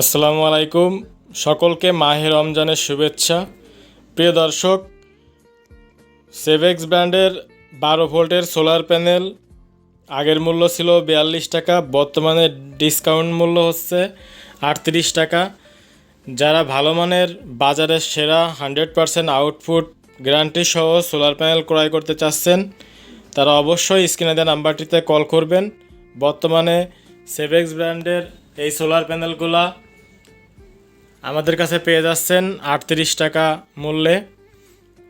আসসালামু আলাইকুম সকলকে মাহে রমজানের শুভেচ্ছা। প্রিয় দর্শক সেভেক্স ব্র্যান্ডের বারো ভোল্টের সোলার প্যানেল, আগের মূল্য ছিল বিয়াল্লিশ টাকা, বর্তমানে ডিসকাউন্ট মূল্য হচ্ছে আটত্রিশ টাকা। যারা ভালো মানের, বাজারের সেরা হান্ড্রেড পারসেন্ট আউটপুট গ্যারান্টি সহ সোলার প্যানেল ক্রয় করতে চাচ্ছেন, তারা অবশ্যই স্ক্রিনে দেওয়া নাম্বারটিতে কল করবেন। বর্তমানে সেভেক্স ব্র্যান্ডের এই সোলার প্যানেলগুলা আমাদের কাছে পেয়ে যাচ্ছেন আটত্রিশ টাকা মূল্যে।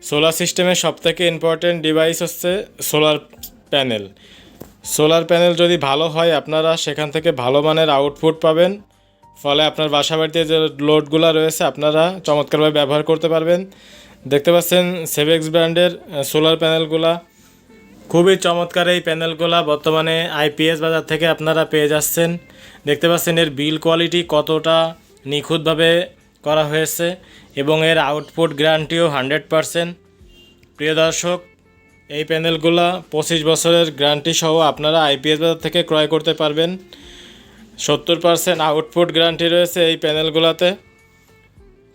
সোলার সিস্টেমের সবথেকে ইম্পর্টেন্ট ডিভাইস হচ্ছে সোলার প্যানেল। সোলার প্যানেল যদি ভালো হয়, আপনারা সেখান থেকে ভালো মানের আউটপুট পাবেন। ফলে আপনার বাসা বাড়িতে যে লোডগুলো রয়েছে, আপনারা চমৎকারভাবে ব্যবহার করতে পারবেন। দেখতে পাচ্ছেন সেভেক্স ব্র্যান্ডের সোলার প্যানেলগুলা। খুবই চমৎকার এই প্যানেলগুলা বর্তমানে আইপিএস বাজার থেকে আপনারা পেয়ে যাচ্ছেন। দেখতে পাচ্ছেন এর বিল কোয়ালিটি কতটা নিখুঁতভাবে করা হয়েছে এবং এর আউটপুট গ্যারান্টিও হান্ড্রেড পারসেন্ট। প্রিয় দর্শক, এই প্যানেলগুলা পঁচিশ বছরের গ্যারান্টি সহ আপনারা আইপিএস বাজার থেকে ক্রয় করতে পারবেন। সত্তর পারসেন্ট আউটপুট গ্যারান্টি রয়েছে এই প্যানেলগুলোতে।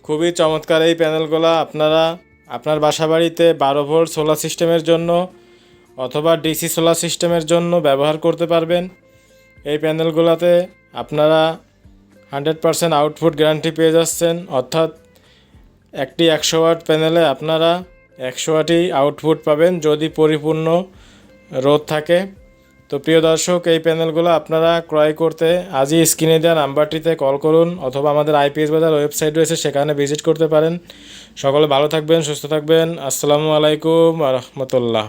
খুবই চমৎকার এই প্যানেলগুলো আপনারা আপনার বাসা বাড়িতে বারো ভোল্ট সোলার সিস্টেমের জন্য অথবা ডিসি সোলার সিস্টেমের জন্য ব্যবহার করতে পারবেন। এই প্যানেলগুলোতে আপনারা হান্ড্রেড পারসেন্ট আউটপুট গ্যারান্টি পেয়ে যাচ্ছেন। অর্থাৎ একটি একশো ওয়াট প্যানেলে আপনারা একশো ওয়াটই আউটপুট পাবেন যদি পরিপূর্ণ রোদ থাকে। তো প্রিয় দর্শক, এই প্যানেলগুলো আপনারা ক্রয় করতে আজই স্ক্রিনে দেওয়া নাম্বারটিতে কল করুন অথবা আমাদের আইপিএস বাজার ওয়েবসাইট রয়েছে, সেখানে ভিজিট করতে পারেন। সকলে ভালো থাকবেন, সুস্থ থাকবেন। আসসালামু আলাইকুম রহমতুল্লাহ।